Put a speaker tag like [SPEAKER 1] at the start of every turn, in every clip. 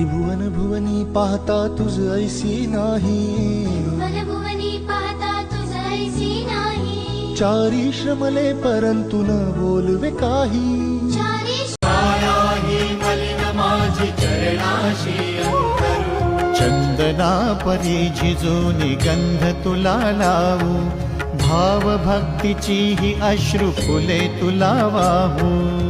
[SPEAKER 1] त्रिभुवन भुवनी पाहता तुझ ऐसी नाही.
[SPEAKER 2] भुवनी पाहता तुझ ऐसी नाही.
[SPEAKER 1] चारी श्रमले परंतु न बोलवे काही.
[SPEAKER 2] चारी
[SPEAKER 3] चंदना परी झिजून गंध तुला लावू. भाव भक्तीची ही अश्रू फुले तुला वाहू.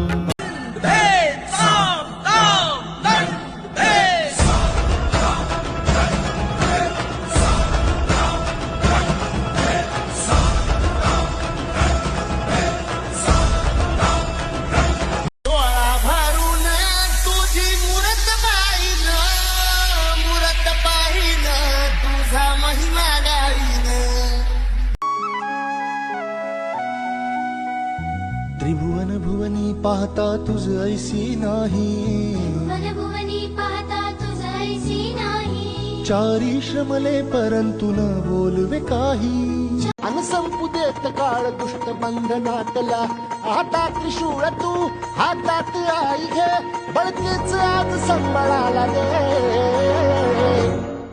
[SPEAKER 1] त्रिभुवन भुवनी पाहता तुझ ऐसी नाही.
[SPEAKER 2] भुवनी पाहता तुझ ऐसी नाही.
[SPEAKER 1] चारी श्रमले परंतु न बोलवे काही.
[SPEAKER 4] अन संपू देत काळ दुष्ट बंधनातला आता त्रिशूळ तू हातात आई घे. बळकेच आज संबळाला दे.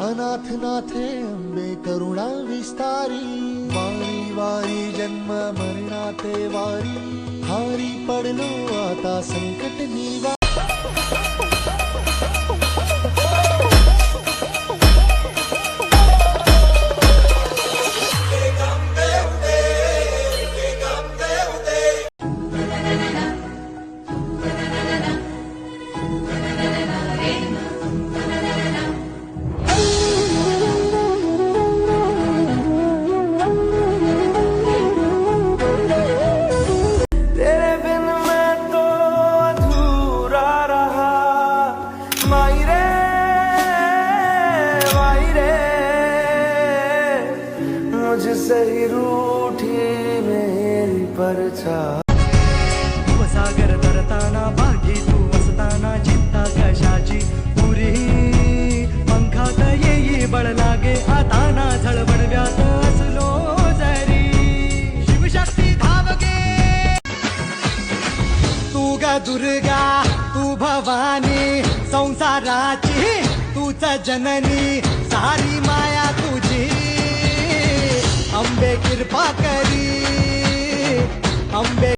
[SPEAKER 1] अनाथ नाथे अंबे करुणा विस्तारी। वारी वारी जन्म मरणाते वारी। हारी पडलो आता संकट निवारी
[SPEAKER 5] मुझसे ही रूठी मेरी परछा
[SPEAKER 6] सागर तरताना भागी तू असताना चिंता कशाची? पुरी पंखात येई बळ लागे आता ना झळबडव्यात असलो जरी। शिवशक्ती धावगे तू ग दुर्गा तू भवानी संसाराची तूच जननी सारी माया अंबे कृपा करी अंबे